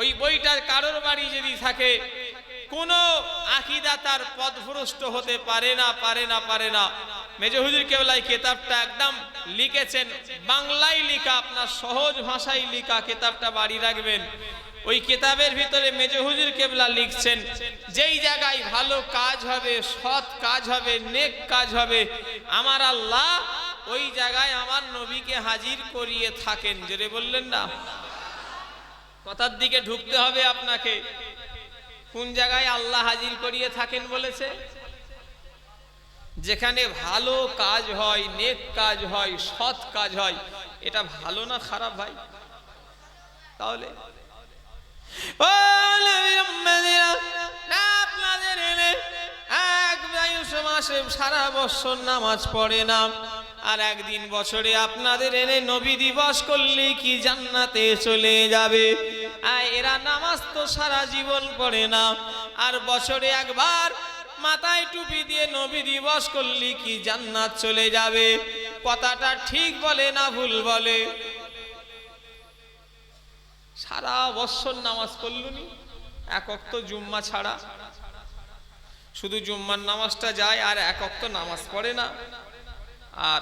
ওই বইটার কারোর বাড়ি যদি থাকে, কোনো আকিদা তার পদভ্রষ্ট হতে পারে না পারে না পারে না। মেজে হুজুর কেবলাই কেতাবটা একদম লিখেছেন, বাংলায় লিখা, আপনার সহজ ভাষায় লিখা কেতাবটা বাড়ি রাখবেন। ওই কেতাবের ভিতরে মেজে হুজুর কেবলা লিখছেন, যেই জায়গায় ভালো কাজ হবে, সৎ কাজ হবে, নেক কাজ হবে, আমার আল্লাহ ওই জায়গায় আমার নবীকে হাজির করিয়ে থাকেন। জোরে বললেন না? কথার দিকে ঢুকতে হবে আপনাকে। কোন জায়গায় আল্লাহ হাজির করিয়ে থাকেন বলেছে? যেখানে ভালো কাজ হয়, নেক কাজ হয়, সৎ কাজ হয়, এটা ভালো না খারাপ ভাই? তাহলে? আপনাদের মাসে সারা বছর নামাজ পড়ে না। আর একদিন বছরে আপনাদের এনে নবী দিবস করলে কি জান্নাতে চলে যাবে? আর এরা নামাজ তো সারা জীবন পড়ে না। আর বছরে একবার মাথায় টুপি দিয়ে নবী দিবস করলে কি জান্নাত চলে যাবে? কথাটা ঠিক বলে না ভুল বলে? সারা বৎসর নামাজ পড়লুনি, এক অক্ত জুম্মা ছাড়া। শুধু জুম্মার নামাজটা যায় আর এক অক্ত নামাজ পড়ে না। আর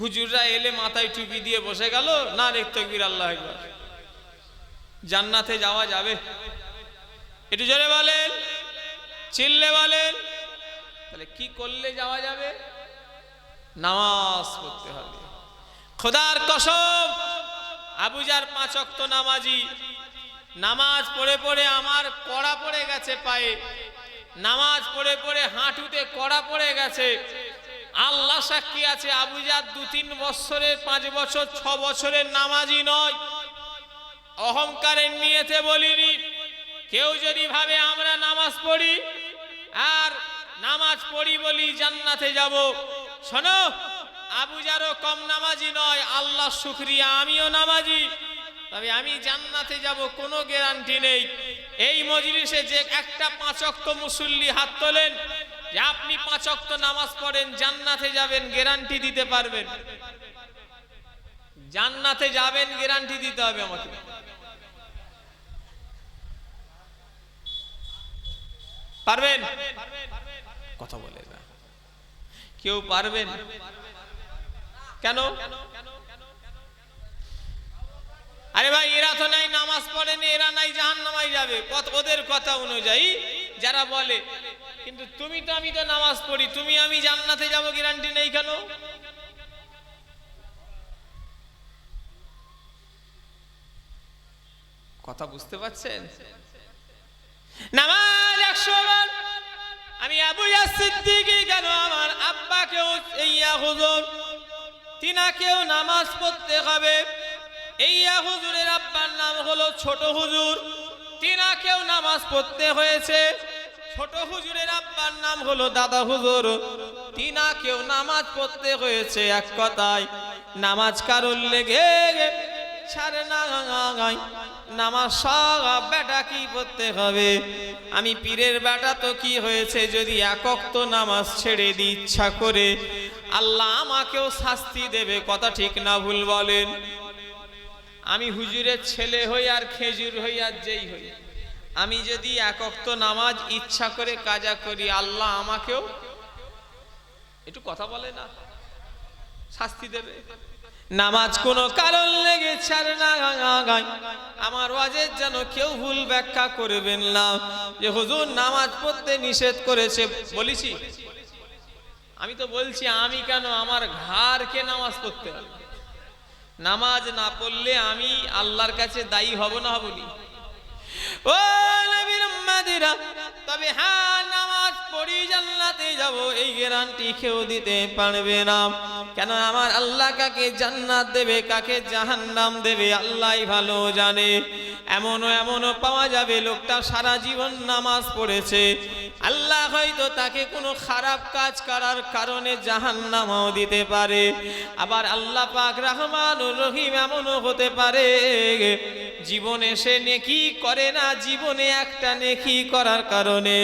হুজুররা এলে মাথায় টুপি দিয়ে বসে গেল, না রেখ তকবির, আল্লাহ জান্নাতে যাওয়া যাবে। একটু জোরে বলেন, চিল্লে বলেন। তাহলে কি করলে যাওয়া যাবে? নামাজ পড়তে হবে। খোদার কসম আবুজার পাঁচ অক্ত নামাজি। নামাজ পড়ে পড়ে আমার কড়া পড়ে গেছে পায়ে। নামাজ পড়ে পড়ে হাঁটুতে কড়া পড়ে গেছে। আল্লাহ সাক্ষী আছে আবুজার দু তিন বছরের, পাঁচ বছর, ছ বছরের নামাজি নয়। অহংকারের নিয়েতে বলিনি। কেউ যদি ভাবে আমরা নামাজ পড়ি, আর নামাজ পড়ি বলি জান্নাতে যাব। শোনো আবুজারও কম নামাজি নয় আল্লাহ শুক্রিয়া, আমিও নামাজি। তবে আমি জান্নাতে যাব, কোনো গ্যারান্টি নেই। এই মজলিসে যে একটা পাঁচক্ত মুসল্লি হাত তোলেন যে আপনি পাঁচক্ত নামাজ পড়েন, জান্নাতে যাবেন গ্যারান্টি দিতে পারবেন। জান্নাতে যাবেন গ্যারান্টি দিতে হবে আমাকে। পারবেন? কথা বলে কেউ পারবেন? কেন? আরে ভাই, এরা তো নাই, নামাজ পড়েনি এরা নাই জাহান নামাই যাবে ওদের কথা অনুযায়ী যারা বলে, কিন্তু তুমি তো আমি তো নামাজ পড়ি, তুমি আমি জান্নাতে যাব গ্যারান্টি নেই কেন? কথা বুঝতে পারছেন? নামাজ একশো বার। আমি আবু সিদ্দিকি কেন? আমার আব্বাকেও ইয়া হুজুর তিনাকেও নামাজ পড়তে হবে। ইয়া হুজুরের আব্বার নাম হলো ছোট হুজুর। তিনাকেও নামাজ পড়তে হয়েছে। ছোট হুজুরের আব্বার নাম হলো দাদা হুজুর। তিনাকেও নামাজ পড়তে হয়েছে এক কথায়। নামাজ কারোর লেগে ছাড়ে না নামাজ সব বেটা কি পড়তে হবে। আমি পীরের বেটা তো কি হয়েছে যদি একক তো নামাজ ছেড়ে দি ইচ্ছা করে? আল্লাহ আমাকেও শাস্তি দেবে, কথা ঠিক না ভুল বলেন। আমি হুজুরের ছেলে হই আর খেজুর হই আর যেই হই। আমি যদি একক তো নামাজ ইচ্ছা করে কাজা করি, আল্লাহ আমাকেও একটু কথা বলে না, শাস্তি দেবে। নামাজ কোনো কারণ লেগে ছাড়ে না আমার ওয়াজের যেন কেউ ভুল ব্যাখ্যা করবেন না। যে হুজুর নামাজ পড়তে নিষেধ করেছে, বলেছি। আমি তো বলছি, আমি কেন আমার ঘরকে নামাজ পড়তে হবে নামাজ না পড়লে আমি আল্লাহর কাছে দায়ী হব না হবনি ও তবে হ্যাঁ নামাজ পড়ি জান্নাতে যাব, এই গ্যারান্টি কেউ দিতে পারবে না। কেন আমার আল্লাহ কাকে জান্নাত দেবে, কাকে জাহান্নাম দেবে আল্লাহই ভালো জানে। এমনও এমনও পাওয়া যাবে, লোকটা সারা জীবন নামাজ পড়েছে। আল্লাহ হয়তো তাকে কোনো খারাপ কাজ করার কারণে জাহান্নামও দিতে পারে। আবার আল্লাহ পাক রহমান রহিম এমনও হতে পারে। জীবনে সে নেকি করে না, জীবনে একটা নেকি করার কারণে।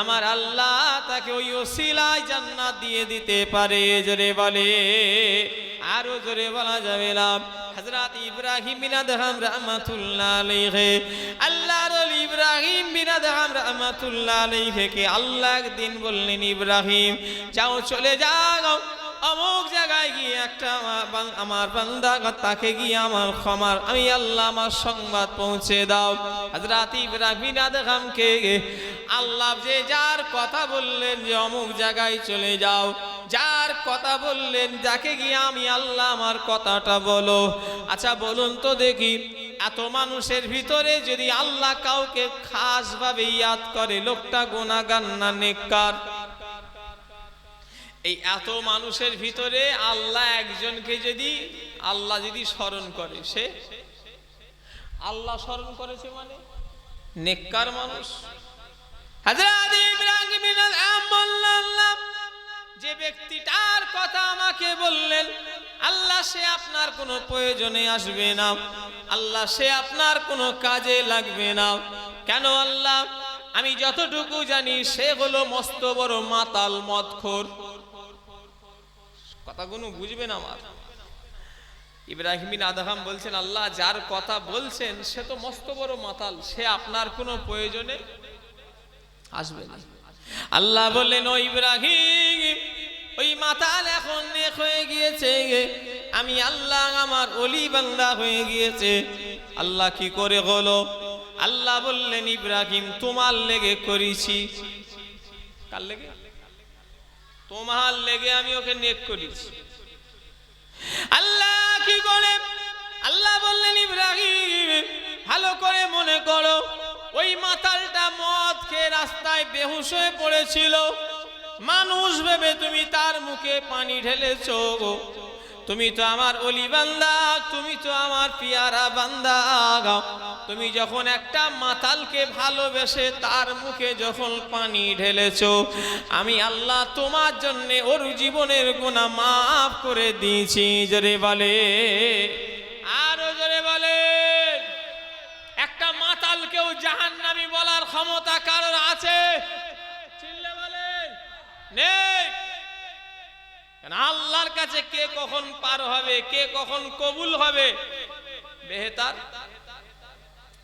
আমার আল্লাহ তাকে ওই ওসিলায় জান্নাত দিয়ে দিতে পারে। জোরে বলে, আরও জোরে বলা যাবে না হযরত ইব্রাহিম রাহমাতুল্লাহ আলাইহি। আল্লাহর ইব্রাহিম বিনাদ রহমাতুল্লাহ আলাইহিকে আল্লাহ একদিন বললেন ইব্রাহিম যাও চলে যাও। অমুক জায়গায় গিয়ে একটা আমার বান- বান্দা তাকে গিয়ে আমার ক্ষমার, আমি আল্লাহ আমার সংবাদ পৌঁছে দাও। হযরত ইব্রাহিম আদহামকে আল্লাহ যে যার কথা বললেন যে অমুক জায়গায় চলে যাও, যার কথা বললেন যাকে গিয়ে আমি আল্লাহ আমার কথাটা বলো। আচ্ছা বলুন তো দেখি, এত মানুষের ভিতরে যদি আল্লাহ কাউকে খাস ভাবে ইয়াদ করে, লোকটা গোনাগান না নেককার? এই এত মানুষের ভিতরে আল্লাহ একজনকে যদি, আল্লাহ যদি স্মরণ করে, সে? আল্লাহ স্মরণ করেছে মানে? নেককার মানুষ। যে ব্যক্তিটার কথা আমাকে বললেন, আল্লাহ সে আপনার কোনো প্রয়োজনে আসবে না। আল্লাহ সে আপনার কোনো কাজে লাগবে না। কেন আল্লাহ? আমি যতটুকু জানি, সে হলো মস্ত বড় মাতাল মদখোর। কথাগুলো বুঝবেন আমার। ইব্রাহিম বিন আদহাম বলছেন, আল্লাহ যার কথা বলছেন, সে তো মস্ত বড় মাতাল, সে আপনার কোনো প্রয়োজনে আসবে না। আল্লাহ বললেন, ও ইব্রাহিম, ওই মাতাল এখন নেক হয়ে গিয়েছে আমি আল্লাহ আমার অলি বান্দা হয়ে গিয়েছে। আল্লাহ কি করে হলো? আল্লাহ বললেন, ইব্রাহিম, তোমার লেগে করেছি। কার লেগে? তোমার লেগে আমি ওকে নেক করিছি। আল্লাহ কি করে? আল্লাহ বললেন, ইব্রাহিম, ভালো করে মনে করো, ওই মাতালটা মদ খেয়ে রাস্তায় বেহুশ হয়ে পড়েছিল। মানুষ ভেবে তুমি তার মুখে পানি ঢেলেছো। তুমি তো আমার অলি বান্দা, তুমি তো আমার পিয়ারা বান্দা, গাও। তুমি যখন একটা মাতালকে ভালোবেসে তার মুখে যখন পানি ঢেলেছ, আমি আল্লাহ তোমার জন্যে ওর জীবনের গুণা মাফ করে দিয়েছি। জোরে বলে, আরও জোরে বলে, একটা মাতালকেও জাহান্নামী বলার ক্ষমতা কারোর আছে? চিল্লে বলেন নেই আল্লাহর কাছে কে কখন পার হবে, কে কখন কবুল হবে? বেহেতার?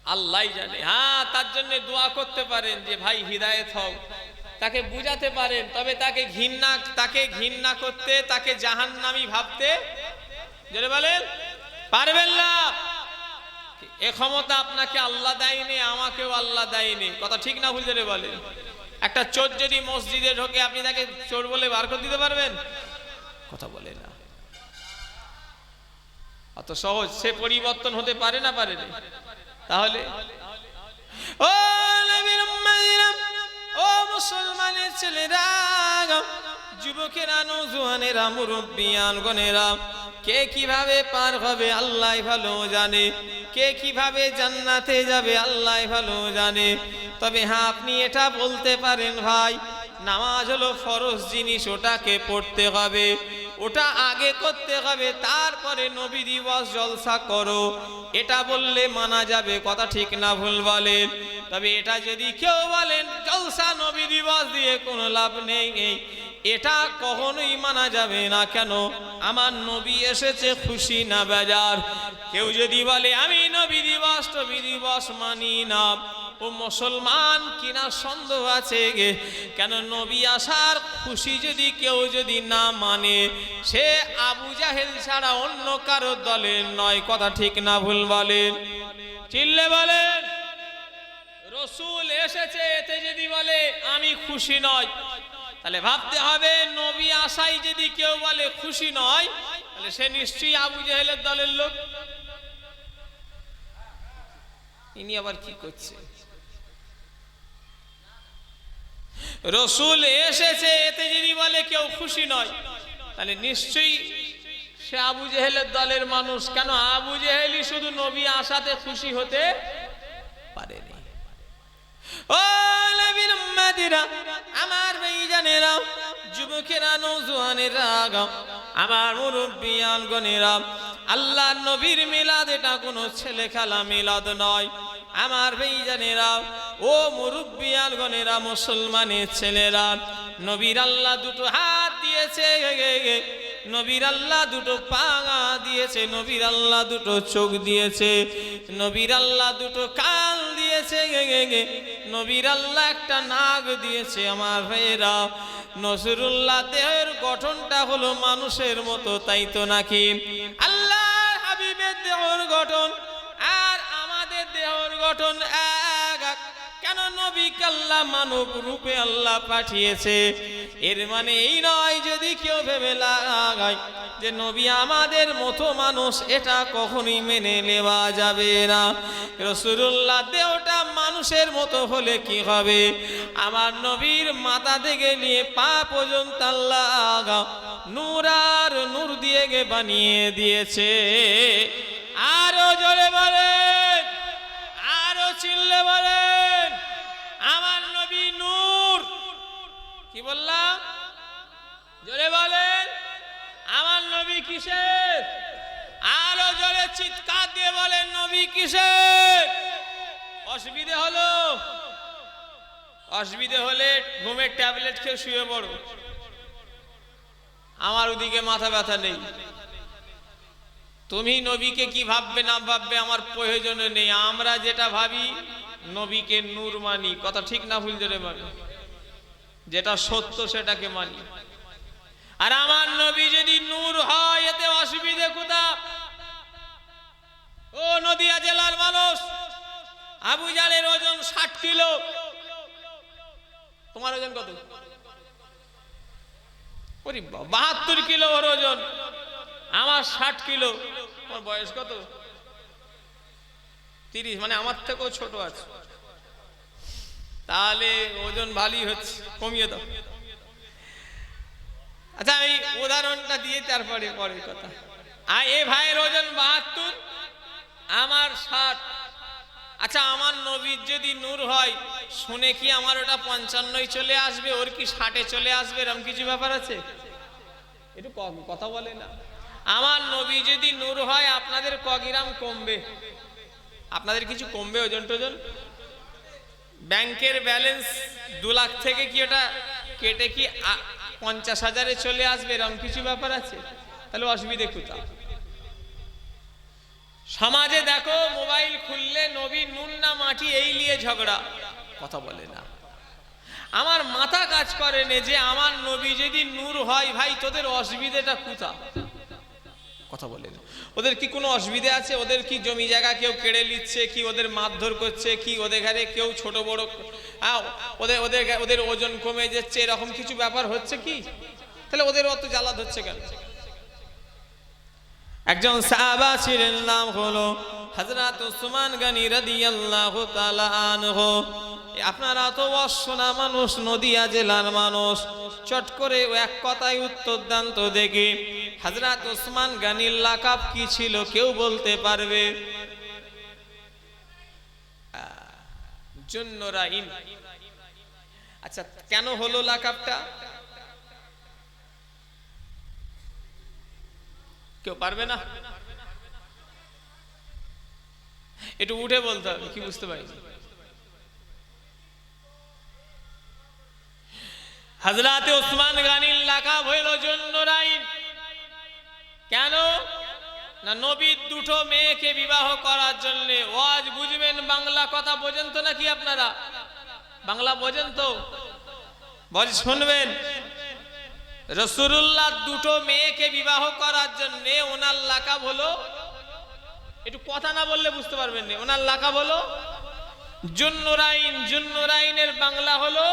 আল্লাহ জানে। হ্যাঁ তার জন্য দোয়া করতে পারেন যে, ভাই, হিদায়ত হও। তাকে বুঝাতে পারেন, তবে তাকে ঘৃণা তাকে ঘৃণা করতে, তাকে জাহান্নামী ভাবতে বলেন, পারবেন না। এ ক্ষমতা আপনাকে আল্লাহ দেয়নি, আমাকেও আল্লাহ দেয়নি। কথা ঠিক না বুঝতে বলেন। একটা চোর যদি মসজিদে ঢোকে, আপনি তাকে চোর বলে বার করে দিতে পারবেন? কথা বলে না। অত সহজ সে পরিবর্তন হতে পারে না পারে না। তাহলে? ছেলেরা, যুবকেরা কে কীভাবে পার হবে আল্লাহ ভালো জানে। কে কীভাবে জান্নাতে যাবে আল্লাহ ভালো জানে। তবে হ্যাঁ আপনি এটা বলতে পারেন ভাই নামাজ হলো ফরজ জিনিস, ওটাকে পড়তে হবে। ওটা আগে করতে হবে, তারপরে নবী দিবস জলসা করো। এটা বললে মানা যাবে, কথা ঠিক না ভুল বলেন তবে এটা যদি কেউ বলেন, জলসা নবী দিবস দিয়ে কোনো লাভ নেই এটা কখনোই মানা যাবে না কেন? আমার নবী এসেছে খুশি না বেজার। কেউ যদি বলে, আমি নবী দিবস নবী দিবস মানি না। ও মুসলমান, কিনা সন্দেহ আছে কেন নবী আসার খুশি যদি কেউ যদি না মানে? সে আবু জাহেল ছাড়া অন্য কারও দলের নয়, কথা ঠিক না ভুল বলেন। চিল্লে বলেন, রসুল এসেছে, এতে যদি বলে, আমি খুশি নয় তাহলে ভাবতে হবে, নবী আসাই যদি কেউ বলে, খুশি নয়, তাহলে সে নিশ্চয়ই আবু জাহেলের দলের লোক। ইনি আবার কি করছে? রসুল এসেছে, এতে যদি বলে কেউ খুশি নয়। তাহলে নিশ্চয়ই সে আবু জেহেলের দলের মানুষ। কেন আবু জেহেলই শুধু নবী আসাতে খুশি হতে উম্মতিরা আমার ভাইজানেরা, যুবকেরা আমার আল্লাহ নবীর মিলাদ এটা কোনো ছেলে খেলা মিলাদ নয়। আমার ভাইজানেরা ও মুরব্বিয়ান গনেরা মুসলমানের ছেলেরা, নবীর আল্লাহ দুটো হাত দিয়েছে, নবীর আল্লাহ দুটো পা দিয়েছে, নবীর আল্লাহ দুটো চোখ দিয়েছে, নবীর আল্লাহ দুটো কান দিয়েছে, নবীর আল্লাহ একটা নাক দিয়েছে। আমার ভাইয়েরা নসরুল্লাহ দেহের গঠনটা হলো মানুষের মতো, তাই তো নাকি? আল্লাহ হাবিবের দেহর গঠন আর আমাদের দেহর গঠন আল্লাহ মানব রূপে আল্লাহ পাঠিয়েছে। এর মানে এই নয় যদি কেউ ভেবে লাগায় যে নবী আমাদের মতো মানুষ, এটা কখনই মেনে নেওয়া যাবে না। রসুল্লাহ দেহটা মানুষের মতো হলে কি হবে? আমার নবীর মাথা থেকে নিয়ে পা পর্যন্ত আল্লাহ নূর আর নূর দিয়ে গে বানিয়ে দিয়েছে। আরও জোরে বললাম, জোরে বলেন, আমার নবী কিসের? আরও জোরে চিৎকার দিয়ে বলেন, নবী কিসের? অসুবিধে হলো? অসুবিধে হলে ঘুমের ট্যাবলেট খেয়ে শুয়ে পড়ো। আমার ওদিকে মাথা ব্যথা নেই। তুমি নবীকে কি ভাববে না ভাববে আমার প্রয়োজনে নেই। আমরা যেটা ভাবি, নবীকে নূর মানি কথা ঠিক না ভুল জোরে মানি যেটা সত্য সেটাকে মানি। আর আমার নবী যদি নূর হয়, এতে অসুবিধে কোথা? ও নদিয়া জেলার মানুষ, আবু জালের ওজন ষাট কিলো। তোমার ওজন কত? বাহাত্তর কিলো ওর ওজন। আমার ষাট কিলো। তোমার বয়স কত? তিরিশ মানে আমার থেকেও ছোট আছে। তাহলে ওজন ভালোই হচ্ছে, কমিয়ে দাও। আচ্ছা আমি উদাহরণটা দিয়ে তারপরে পরের কথা। আর এ ভাইয়ের ওজন বাহাত্তর, আমার ষাট। আচ্ছা আমার নবীর যদি নূর হয়, শুনে কি আমার ওটা পঞ্চান্নই চলে আসবে, ওর কি ষাটে চলে আসবে, এরকম কিছু ব্যাপার আছে? একটু কথা বলে না। আমার নবী যদি নূর হয়, আপনাদের কগিরাম কমবে? আপনাদের কিছু কমবে ওজন টোজন ব্যাংকের ব্যালেন্স দু লাখ থেকে কি ওটা কেটে কি পঞ্চাশ হাজারে চলে আসবে? এরকম কিছু ব্যাপার আছে? তাহলে অসুবিধে কোথাও সমাজে দেখো, মোবাইল খুললে নবী নুন না মাটি এই নিয়ে ঝগড়া। কথা বলে না। আমার মাথা কাজ করে নে যে আমার নবী যদি নূর হয়, ভাই তোদের অসুবিধেটা কোথা? কথা বলে না। ওদের কি কোনো অসুবিধা আছে? ওদের কি জমি জায়গা কেউ কেড়ে নিচ্ছে? কি ওদের মারধর করছে? কি ওদের ঘরে কেউ ছোট, বড়? ওদের ওদের ওদের ওজন কমে যাচ্ছে? এরকম কিছু ব্যাপার হচ্ছে কি? তাহলে ওদের অত জ্বালা ধরছে কেন? একজন সাহাবা ছিলেন, নাম হলো হযরত উসমান গনি রাদিয়াল্লাহু তাআলা আনহু। আপনারা তো অশ্বনা মানুষ, নদিয়া জেলার মানুষ। চট করে এক কথায় উত্তর দান তো দেখি, হযরত উসমান গানির লাকাব কি ছিল কেউ বলতে পারবে? জুন্নরাইন আচ্ছা কেন হলো লাকাবটা? কেউ পারবে না? একটু উঠে বলতে হবে, কি বুঝতে পারি হাজরাতে ওসমান গানির লাকাব হইল জন্য রাইন কেন? না নবীর দুটো মেয়েকে বিবাহ করার জন্য। ওয়াজ বুঝবেন বাংলা কথা বোঝেন তো নাকি আপনারা? বাংলা বোঝেন তো? বল, শুনবেন। রসুল্লাহ দুটো মেয়েকে বিবাহ করার জন্য ওনার লাকাব হলো একটু কথা না বললে বুঝতে পারবেন ওনার লাকাব হলো জুন্নুরাইন। জুন্নুরাইনের বাংলা হলো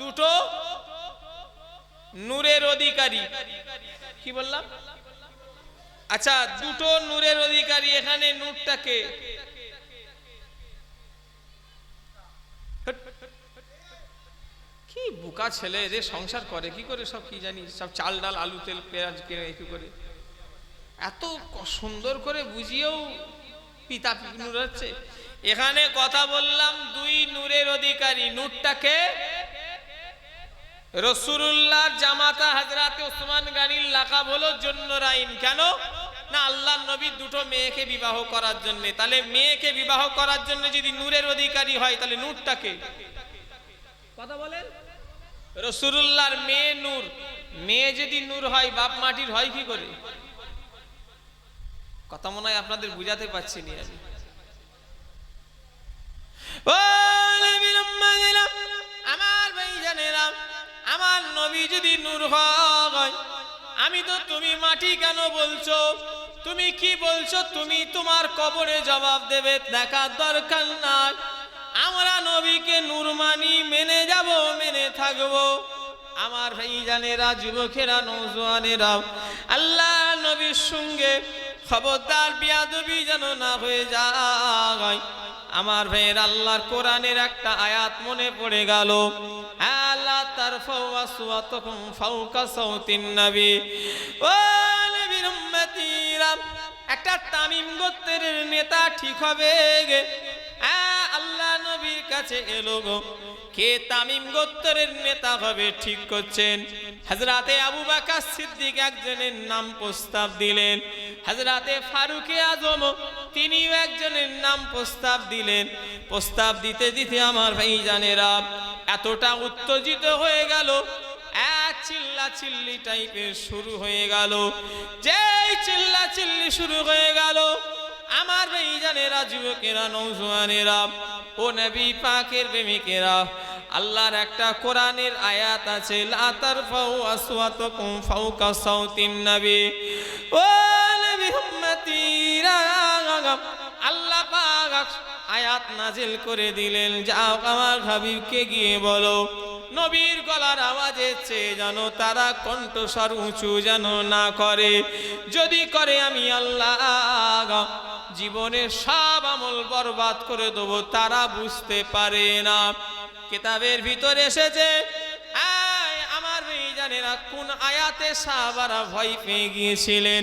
দুটো নূরের অধিকারী। কি বললাম? আচ্ছা দুটো নূরের অধিকারী এখানে নূরটাকে। কি বোকা ছেলে রে, সংসার করে, কি করে সব কি জানি? সব চাল ডাল, আলু তেল, পেঁয়াজ কিনে কি করে। এত সুন্দর করে বুঝিয়েও পিতা নূর হচ্ছে এখানে কথা বললাম, দুই নূরের অধিকারী, নূরটাকে রসুল্লাহ জামাতা হাজরাতে ওসমান গানির লাকাব হলো জন্য রাইন কেন? না আল্লাহ নবী দুটো মেয়েকে বিবাহ করার জন্য। তাহলে মেয়েকে বিবাহ করার জন্য যদি নূরের অধিকারী হয়, তাহলে নূরটাকে? কথা বলেন? রসুল্লাহর মেয়ে নূর। মেয়ে যদি নূর হয়, বাপ মাটির হয় কি করে? কথা মনে হয় আপনাদের বুঝাতে পারছি নি আমি। যদি নূর হয়, আমি তো তুমি মাটি কেন বলছো? তুমি কি বলছো? তুমি তোমার কবরে জবাব দেবে, দেখার দরকার নাই। আমরা নবীকে নূর মানি, মেনে যাব, মেনে থাকব। আমার ভাইজানেরা, যুবকেরা নৌজওয়ানেরা আল্লাহ নবীর সঙ্গে খবরদার বিয়াদবি যেন না হয়ে যায়। আমার ভাইয়ের আল্লাহর কোরআনের একটা আয়াত মনে পড়ে গেল। আল্লাহ তার ফাওয়াসওয়াতুকুম ফাওকা তামিম নেতা ঠিক হবে গে। আল্লাহ নবীর কাছে এলো গো। কে তামিম গোত্রের নেতা হবে ঠিক করছেন। হজরাতে আবু বাকার সিদ্দিক একজনের নাম প্রস্তাব দিলেন। হজরাতে ফারুকে আজম, তিনিও একজনের নাম প্রস্তাব দিলেন। প্রস্তাব দিতে দিতে আমার ভাই জানেরা এতটা উত্তেজিত হয়ে গেল। চিল্লা চিল্লি শুরু হয়ে গেল। যেই চিল্লা চিল্লি শুরু হয়ে গেল, আমার ভাই জানেরা যুবকেরা নৌজওয়ানেরা ও নবী পাকের প্রেমিকেরা, আল্লাহর একটা কোরআনের আয়াত আছে, লা তারফাউ আসওয়াতাকুম ফাওকা সাউতিন নবী। ও নবী উম্মতিরা আয়াত নাজিল করে দিলেন, যাও আমার হাবিবকে গিয়ে বলো। নবীর গলার আওয়াজে চেয়ে যেন তারা কণ্ঠস্বর উঁচু যেন না করে। যদি করে আমি আল্লাহ, জীবনের সব আমল বরবাদ করে দেবো, তারা বুঝতে পারে না। কিতাবের ভিতরে এসেছে আমার মেয়ে জানে না কোন আয়াতে সাহাবারা ভয় পেয়ে গিয়েছিলেন?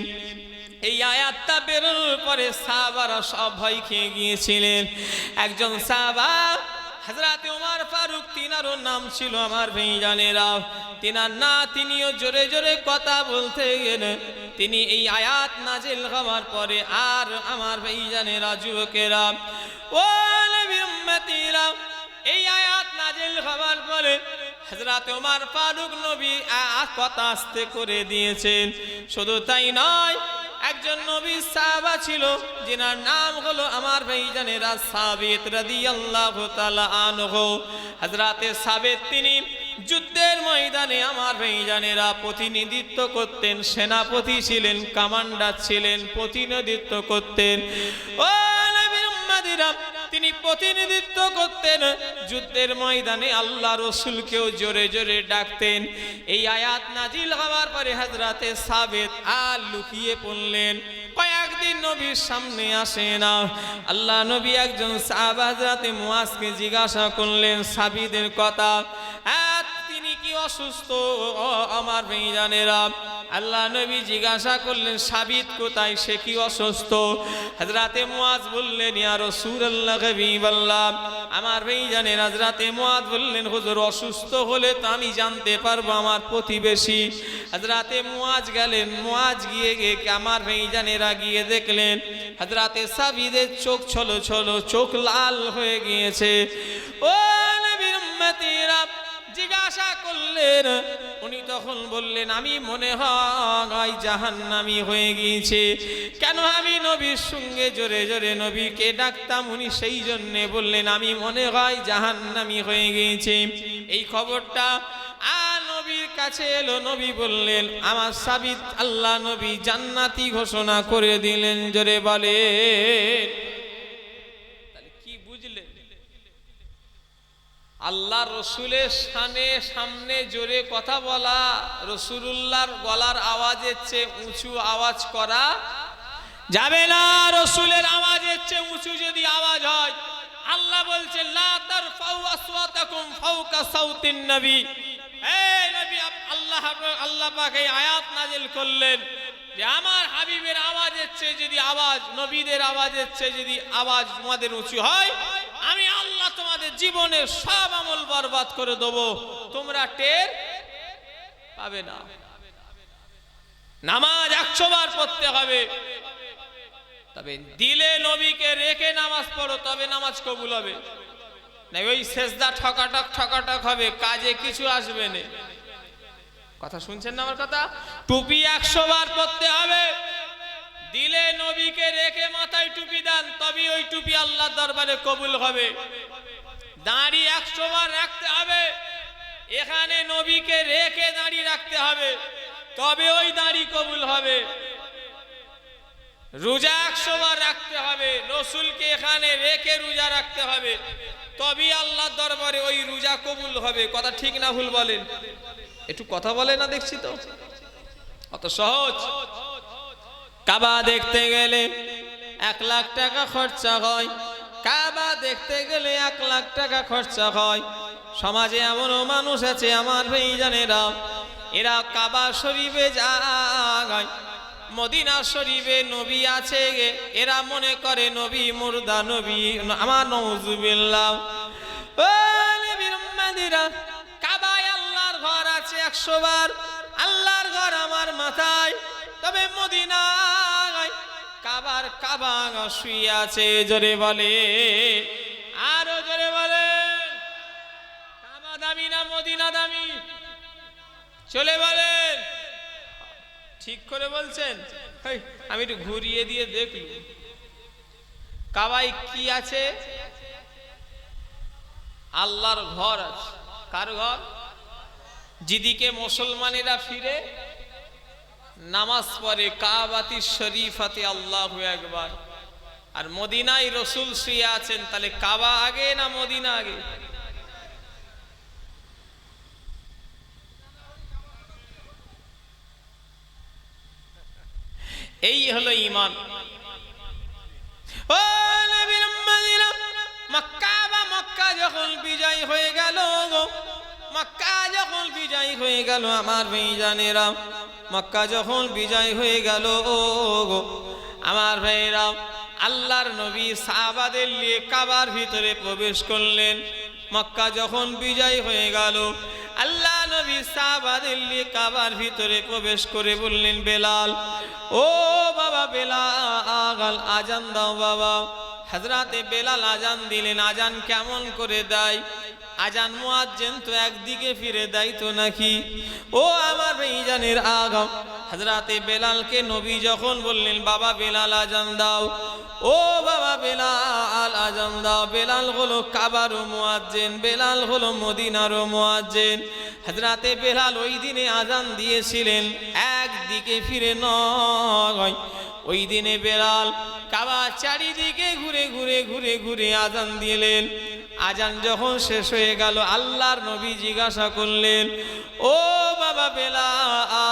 এই আয়াতটা বেরোনোর পরে সাহাবারা সব ভয় খেয়ে গিয়েছিলেন। একজন সাহাবা হাজরাতে ওমর ফারুক, তিনারও নাম ছিল আমার ভাইজানেরা তিনার না, তিনিও জোরে জোরে কথা বলতে গেলেন তিনি এই আয়াত নাজিল হওয়ার পরে আর আমার ভাইজানেরা যুবকেরা, ও নবীর এই আয়াত নাজিল হওয়ার পরে হজরত ওমর ফারুক নবী কথা আস্তে করে দিয়েছেন। শুধু তাই নয় একজন নবী সাহাবা ছিল, যেনার নাম হলো আমার ভাইজানেরা সাবিত রাদিয়াল্লাহু তাআলা আনহু। হযরতে সাবিত তিনি যুদ্ধের ময়দানে আমার ভাইজানেরা প্রতিনিধিত্ব করতেন, সেনাপতি ছিলেন, কমান্ডার ছিলেন, প্রতিনিধিত্ব করতেন। ও নবীর তিনি প্রতিনিধিত্ব করতেন। যুদ্ধের ময়দানে আল্লাহ রসুলকেও জোরে জোরে ডাকতেন। এই আয়াত নাজিল হওয়ার পরে হাজরাতে সাবেদ আর লুকিয়ে পড়লেন। কয়েকদিন নবীর সামনে আসে না। আল্লাহ নবী একজন সাহাব হাজরাতে মুয়াজকে জিজ্ঞাসা করলেন, সাবিদের কথা? আর তিনি কি অসুস্থ? আমার মেয়েজানেরা আল্লাহ নবী জিজ্ঞাসা করলেন, সাবিত কোথায়? সে কি অসুস্থ? হজরাতে মুয়াজ বললেন, ইয়া রাসূলুল্লাহ, হাবিবাল্লাহ। আমার মেয়েজানের হাজরাতে মুয়াজ বললেন, হুজুর, অসুস্থ হলে তো আমি জানতে পারব আমার প্রতিবেশী। হজরাতে মুয়াজ গেলেন মুয়াজ গিয়ে গিয়ে আমার মেয়েজানেরা গিয়ে দেখলেন হজরাতে সাবিদের চোখ ছলো ছলো, চোখ লাল হয়ে গিয়েছে। ও নবীর জিজ্ঞাসা করলেন উনি তখন বললেন, আমি মনে হয় জাহান্নামি হয়ে গিয়েছে। কেন আমি নবীর সঙ্গে জোরে জোরে নবীকে ডাকতাম? উনি সেই জন্যে বললেন, আমি মনে হয় জাহান্নামি হয়ে গিয়েছে। এই খবরটা নবীর কাছে এলো। নবী বললেন, আমার সাবিত আল্লাহ নবী জান্নাতি ঘোষণা করে দিলেন। জোরে বলে আল্লাহ রসুলের সানে সামনে জোরে কথা বলা, রসুলুল্লাহর গলার আওয়াজের চেয়ে উঁচু আওয়াজ করা যাবে না। রসুলের আওয়াজের চেয়ে উঁচু যদি আওয়াজ হয়, আল্লাহ নবী। আল্লাহ আল্লাহ পাক আয়াত নাজিল করলেন যে আমার হাবিবের আওয়াজের চেয়ে যদি আওয়াজ, নবীদের আওয়াজের চেয়ে যদি আওয়াজ তোমাদের উঁচু হয়, আমি আল্লাহ তোমাদের জীবনের সব বরবাদ করে দেবো। তোমরা টের পাবে না। নামাজ একশো বার পড়তে হবে। তবে দিলে নবীকে রেখে নামাজ পড়ো, তবে নামাজ কবুল হবে। না ওই সেজদা ঠকাটক ঠকাটক হবে, কাজে কিছু আসবে না। কথা শুনছেন না আমার কথা? টুপি একশো বার পড়তে হবে। দিলে নবীকে রেখে মাথায় টুপি দেন তবে ওই টুপি আল্লাহর দরবারে কবুল হবে। দাড়ি একশো বার রাখতে হবে। এখানে নবীকে রেখে দাড়ি রাখতে হবে। তবে ওই দাঁড়ি কবুল হবে। রোজা একশো বার রাখতে হবে। রসুলকে এখানে রেখে রোজা রাখতে হবে। তবে আল্লাহর দরবারে ওই রোজা কবুল হবে। কথা ঠিক না ভুল বলেন? একটু কথা বলে না দেখছি তো? অত সহজ? কাবা দেখতে গেলে এক লাখ টাকা খরচা হয়। কাবা দেখতে গেলে এক লাখ টাকা খরচা হয়। সমাজে এমনও মানুষ আছে আমার ভাই জানেরা এরা কাবা শরীফে যায়, মদিনা শরীফে নবী আছে এরা মনে করে নবী মুর্দা, নবী আমার আল্লাহর ঘর আছে একশো বার। আল্লাহর ঘর আমার মাথায়। তবে মদিনায় কাবার কাবা শুয়ে আছে জোরে বলে। আরও জোরে বলে। কাবা দামি না, মদিনা দামি? চলে বলেন ঠিক করে বলছেন? আমি একটু ঘুরিয়ে দিয়ে দেখলু কাবাই কি আছে? আল্লাহর ঘর আছে। কার ঘর? যেদিকে মুসলমানেরা ফিরে নামাজ পড়ে কাবাতি শরীফাতে আল্লাহ একবার আর মদিনায় রসুল শুয়ে আছেন, তাহলে কাবা আগে না মদিনা আগে? এই হলো ইমান ও মক্কা যখন বিজয় হয়ে গেল মক্কা যখন বিজয় হয়ে গেল আমার মক্কা যখন বিজয় হয়ে গেল আমার ভাইরা আল্লাহর নবী সাহাবাদের নিয়ে কাবার ভিতরে প্রবেশ করলেন। মক্কা যখন বিজয় হয়ে গেল, আল্লাহ নবী সাহাবাদের নিয়ে কাবার ভিতরে প্রবেশ করে বললেন, বেলাল, ও বাবা বেলাল, আজান দাও বাবা। হাজরাতে বেলাল আজান দিলেন, আজান কেমন করে দেয়? আজান মুয়াজ্জিন তো একদিকে ফিরে দেয় তো নাকি? ও আমার ভাইজানের আগাম হাজরাতে বেলালকে নবী যখন বললেন, বাবা বেলাল, আজান দাও। ও বাবা বেলাল, আজান দাও। বেলাল হলো কাবারও মুয়াজ্জিন, বেলাল হলো মদিনারও মুয়াজ্জিন। হাজরাতে বেলাল ওই দিনে আজান দিয়েছিলেন, একদিকে ফিরে নয়। ওই দিনে বেলাল কাবা চারিদিকে ঘুরে ঘুরে ঘুরে ঘুরে আজান দিলেন। আজান যখন শেষ হয়ে গেল, আল্লাহর নবী জিজ্ঞাসা করলেন, ও বাবা বেলাল